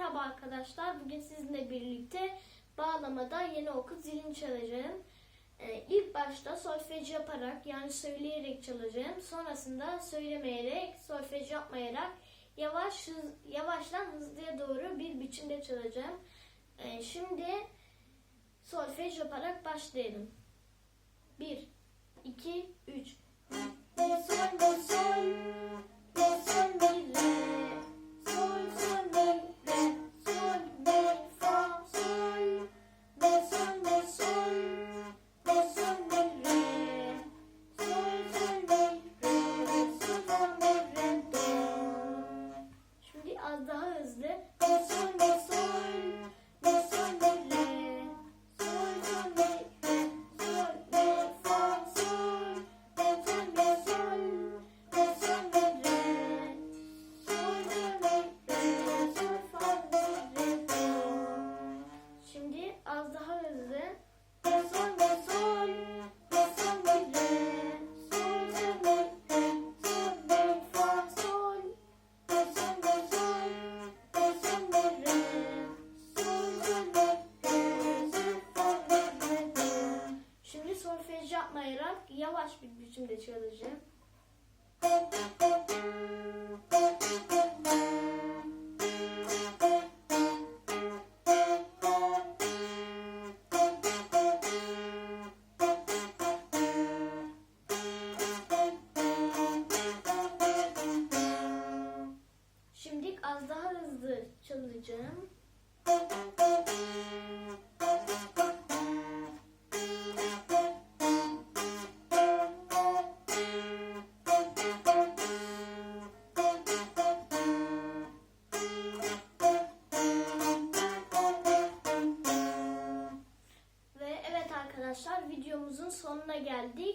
Merhaba arkadaşlar. Bugün sizinle birlikte bağlamada yeni oku zilini çalacağım. Ee, ilk başta solfej yaparak yani söyleyerek çalacağım. Sonrasında söylemeyerek, solfej yapmayarak yavaş hız, yavaştan hızlıya doğru bir biçimde çalacağım. Ee, şimdi solfej yaparak başlayalım. 1 2 3 az daha hızlı. Mi sol mi sol mi sol mi re sol sol re sol mi fa sol mi sol mi sol mi sol mi re sol sol mi re sol fa mi re do Şimdi az daha hızlı yapmayarak yavaş bir biçimde çalacağım. Şimdi az daha hızlı çalacağım. Arkadaşlar videomuzun sonuna geldik.